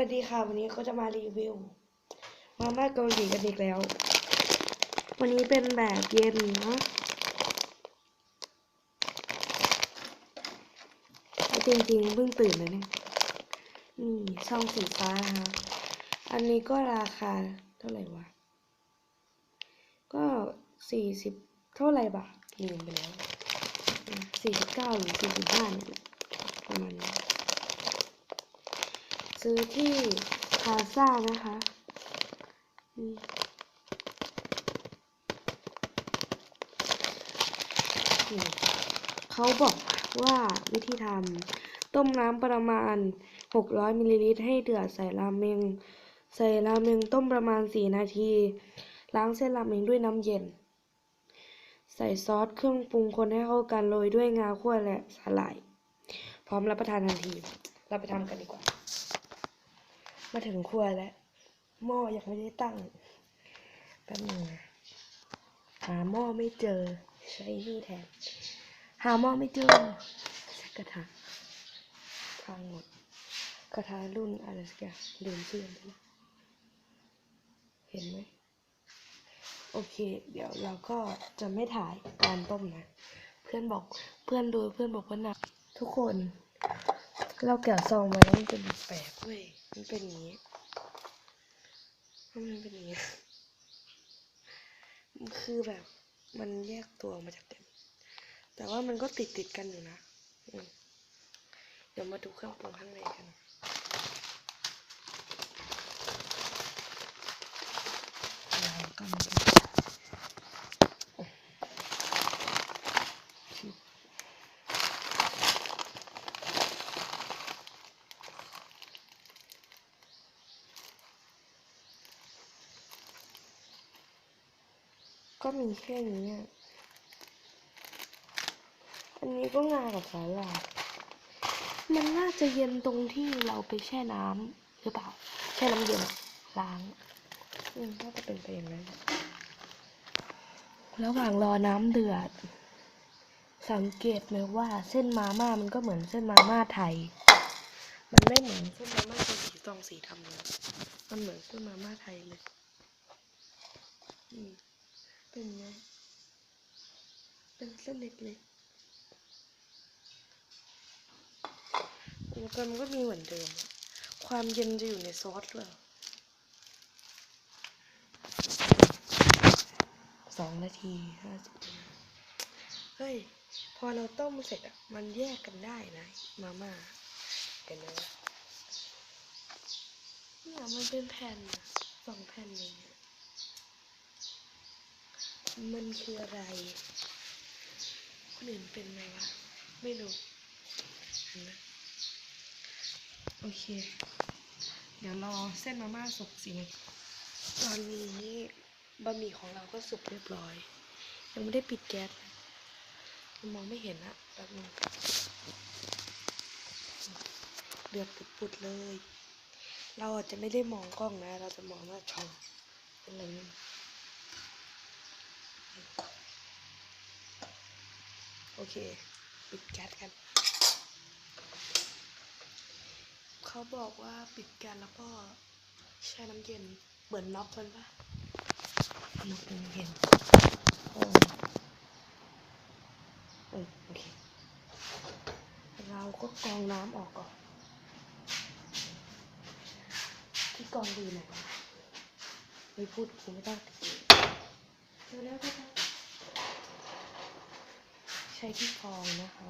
วัสดีค่ะ วันนี้ก็จะมารีวิว มาม่าเกาหลีกันอีกแล้ว วันนี้เป็นแบบเย็นเนาะจริงๆเพิ่งตื่นเลยเนี่ยนี่ช่องสีฟ้านะคะอันนี้ก็ราคาเท่าไหร่วะ ก็สี่สิบเท่าไหร่บาทลืมไปแล้วสี่สิบเก้าหรือสี่สิบห้าเนี่ยประมาณนี้ ซื้อที่พาซ่านะคะนี่เขาบอกว่าวิธีทำต้มน้ำประมาณ 600มิลลิลิตรให้เดือดใส่ราเมง ใส่ราเมงต้มประมาณ 4 นาที ล้างเส้นราเมงด้วยน้ำเย็น ใส่ซอสเครื่องปรุงคนให้เข้ากันโรยด้วยงาคั่วและสาหร่าย พร้อมรับประทานทันที เราไปทำกันดีกว่า มาถึงครัวแล้ว หม้อยังไม่ได้ตั้งแป๊บนึงนะหาหม้อไม่เจอ ใช้นี่แทน หาหม้อไม่เจอใช้กระทะพังหมดกระทะรุ่นอะไรสักอย่างลืมชื่อไปแล้วเห็นไหมโอเค เดี๋ยวเราก็จะไม่ถ่ายการต้มนะ เพื่อนบอกเพื่อนดูเพื่อนบอกว่าหนักทุกคน เราแกะซองมาแล้วมันเป็นแปลกเว้ย มันเป็นอย่างนี้ทำไมมันเป็นอย่างนี้มันคือแบบมันแยกตัวออกมาจากกันแต่ว่ามันก็ติดติดกันอยู่นะเดี๋ยวมาดูเครื่องปรุงข้างในกันก็ม ก็มีแค่นี้อะอันนี้ก็งากับสาหร่ายมันน่าจะเย็นตรงที่เราไปแช่น้ำหรือเปล่า แช่น้ำเย็นอะล้างอืมน่าจะเป็นไปอย่างนั้นระหว่างรอน้ำเดือด สังเกตไหมว่าเส้นมาม่ามันก็เหมือนเส้นมาม่าไทย มันไม่เหมือนเส้นมาม่าเป็นสีทองสีดำเลยมันเหมือนเส้นมาม่าไทยเลย อืม เป็นไง เป็นเส้นเล็กๆอุปกรณ์มันก็มีเหมือนเดิมอะความเย็นจะอยู่ในซอสหรือเปล่าสองนาทีห้าสิบเฮ้ย พอเราต้มเสร็จอะ มันแยกกันได้นะ มาม่าเดี๋ยวนะเนี่ยมันเป็นแผ่นอะสองแผ่นเลยเนี่ย มันคืออะไร คนอื่นเป็นไหมวะ ไม่รู้นไหมโอเค เดี๋ยวรอเส้นมาม่าสุกสิตอนนี้บะหมี่ของเราก็สุกเรียบร้อย ยังไม่ได้ปิดแก๊สเลยมันมองไม่เห็นอะแป๊บนึงเดือดปุดๆเลย เราอาจจะไม่ได้มองกล้องนะ เราจะมองหน้าช่องเป็นอะไร โอเค ปิดแก๊สกัน เขาบอกว่าปิดแก๊สแล้วก็แช่น้ำเย็น เหมือนน็อกมันปะน็อกน้ำเย็นโอ้เออโอเค เราก็กรองน้ำออกก่อน ที่กรองดีไหนวะไม่พูดกูไม่ต้องติดเร็วๆก็ได้ ใช้ที่กรองนะคะ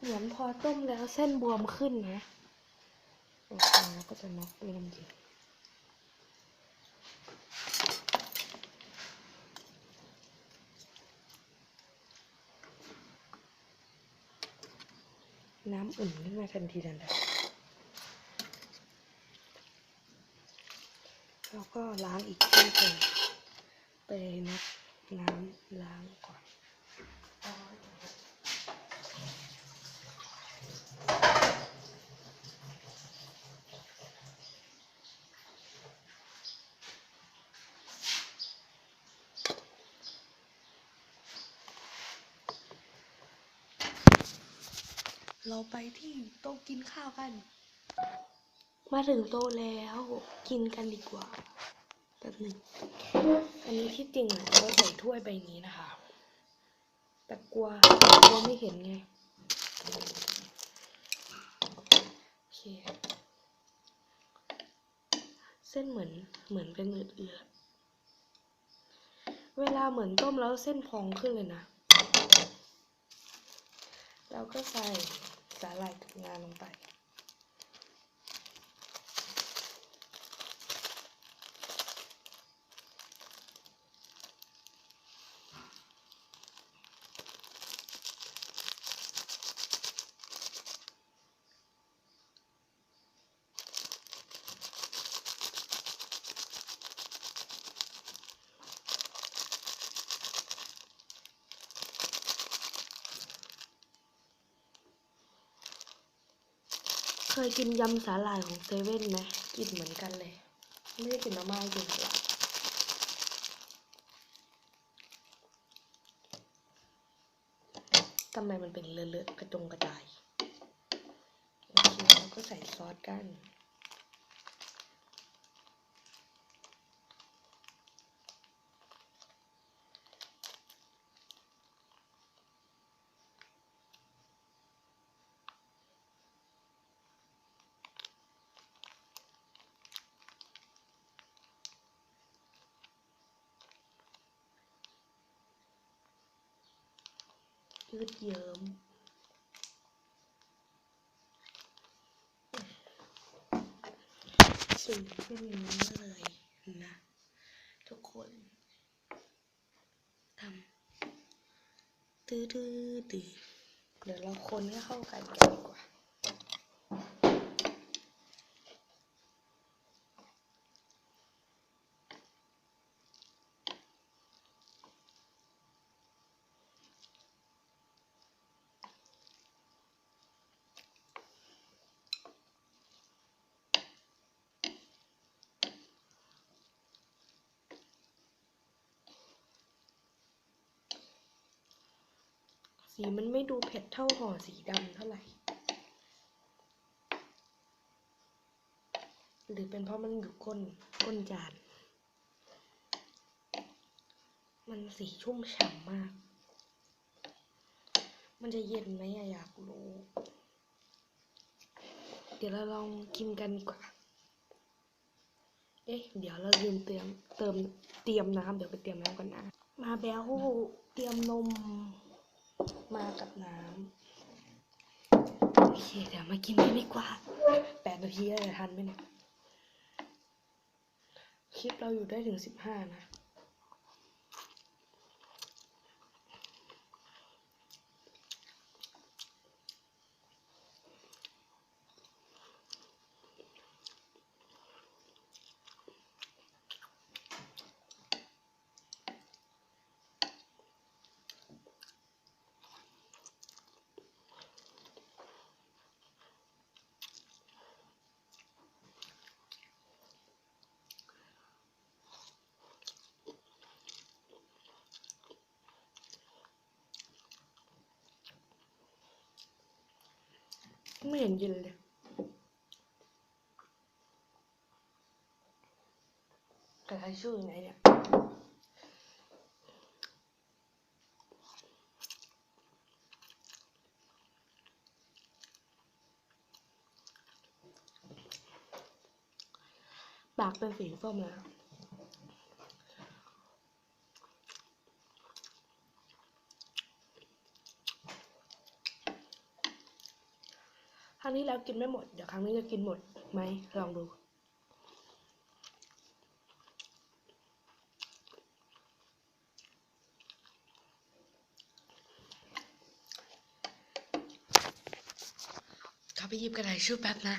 เหมือนพอต้มแล้วเส้นบวมขึ้นนะโอเคแล้วก็จะน็อกด้วยน้ำเย็น น้ำอุ่นขึ้นมาทันทีทันใดแล้วก็ล้างอีกทีก่งไปนับน้ำล้างก่อน เราไปที่โต๊ะกินข้าวกัน มาถึงโต๊ะแล้วกินกันดีกว่าแป๊บหนึ่งอันนี้ที่จริงอะเขาใส่ถ้วยใบนี้นะคะ แต่กลัวกลัวไม่เห็นไงโอเคเส้นเหมือนเหมือนเป็นเอือดเวลาเหมือนต้มแล้วเส้นพองขึ้นเลยนะ เราก็ใส่ สาหร่ายกับงาลงไป ยกินยำสาหร่ายของเซเว่นไหมกินเหมือนกันเลย ไม่ได้กินมาม่ากินสาหร่ายทำไมมันเป็นเลอะๆกระจงกระจายโอเคแล้วก็ใส่ซอสกัน ยืดเยิ้มสูตรเป็นอย่างนี้เลยนะ ทุกคนทำตื้อตื้อตื้อเดี๋ยวเราคนให้เข้ากันกันดีกว่า สีมันไม่ดูเผ็ดเท่าห่อสีดำเท่าไหร่ หรือเป็นเพราะมันอยู่ก้นก้นจาน มันสีชุ่มฉ่ำมาก มันจะเย็นไหมอะอยากรู้ เดี๋ยวเราลองกินกันดีกว่า เอ๊ะ เดี๋ยวเราลืมเตรียมเติมเตรียมน้ำเดี๋ยวไปเตรียมน้ำก่อนนะ มาแบลเตรียมนม มากับน้ำโอเคเดี๋ยวมากินกันดีกว่าแปดนาทีแล้วจะทันไหมเนี่ยคลิปเราอยู่ได้ถึงสิบห้านะ ไม่เห็นเย็นเลยกระไรชื่อไหนเนี่ยปากเป็นสีส้มแล้ว งที่แล้วกินไม่หมด เดี๋ยวครั้งนี้จะกินหมดไหมลองดูเขาไปหยิบกระดาษชู่แป๊บนะ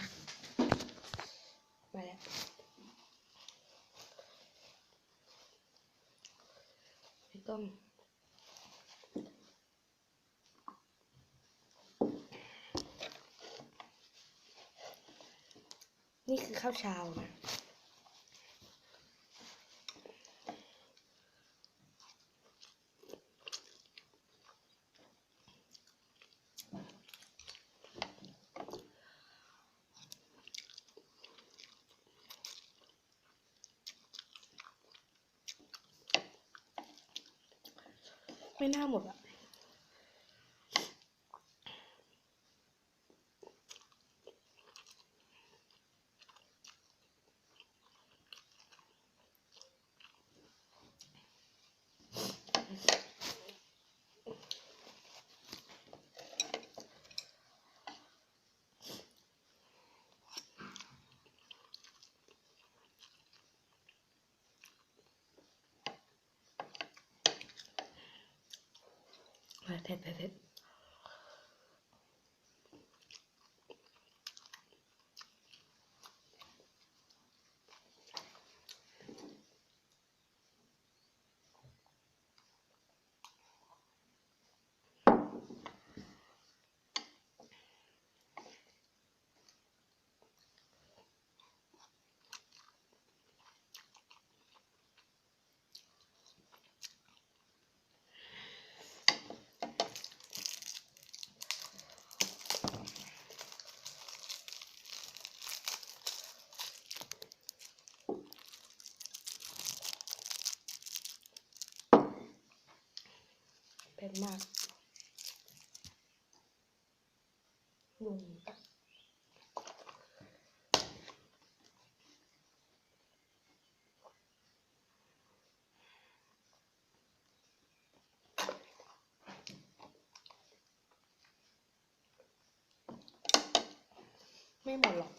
ข้าวเช้านะไม่น่าหมดอะ เผ็ดเมากยุงกัดไม่หมดหรอก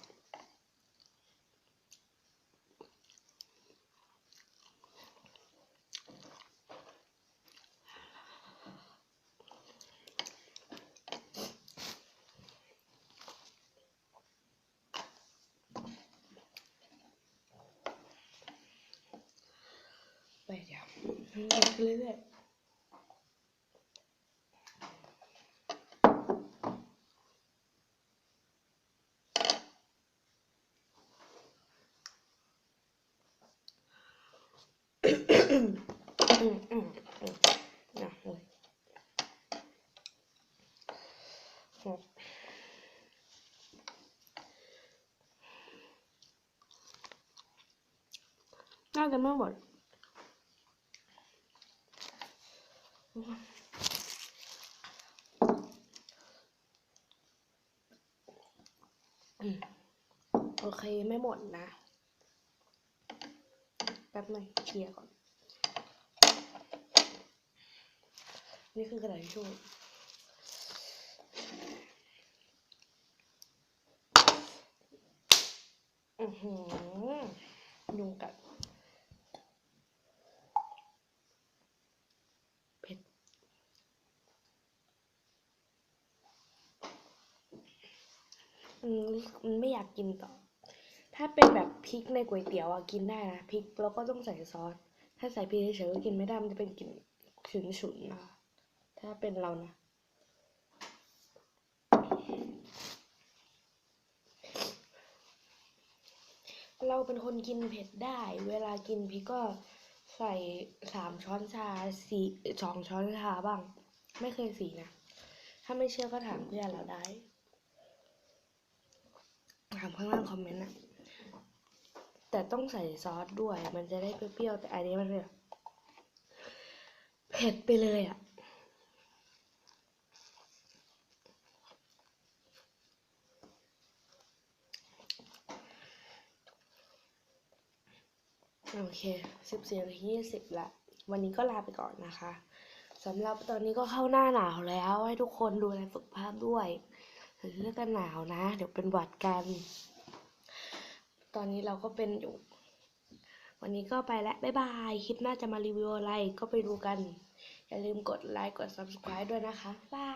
ไปเดี๋ยวมัน ไปเรื่อยๆอืมอืมอืมนะเลยหกน่าจะไม่หมด อืม โอเคไม่หมดนะ แป๊บหนึงเคลียร์ก่อน นี่คือกระดาษทิชชู่อือหือยุงกัดเผ็ด อื มันไม่อยากกินต่อ ถ้าเป็นแบบพริกในก๋วยเตี๋ยวอะกินได้นะพริกแล้วก็ต้องใส่ซอส ถ้าใส่พริกเฉยๆก็กินไม่ได้มันจะเป็นกลิ่นฉุนๆนะคะถ้าเป็นเรานะ เราเป็นคนกินเผ็ดได้ เวลากินพริกก็ใส่สามช้อนชาสี่สองช้อนชาบ้าง ไม่เคยสี่นะ ถ้าไม่เชื่อก็ถามเพื่อนเราได้ ถามข้างล่างคอมเมนต์นะแต่ต้องใส่ซอสด้วย มันจะได้เปรี้ยวๆแต่อันนี้มันแบบเผ็ดไปเลยอะโอเคสิบสี่นาทียี่สิบละ วันนี้ก็ลาไปก่อนนะคะ สำหรับตอนนี้ก็เข้าหน้าหนาวแล้ว ให้ทุกคนดูแลสุขภาพด้วย เลือกันหนาวนะ เดี๋ยวเป็นหวัดกัน ตอนนี้เราก็เป็นอยู่ วันนี้ก็ไปแล้วบ๊ายบาย คลิปหน้าจะมารีวิวอะไรก็ไปดูกัน อย่าลืมกดไลค์กด subscribe ด้วยนะคะบาย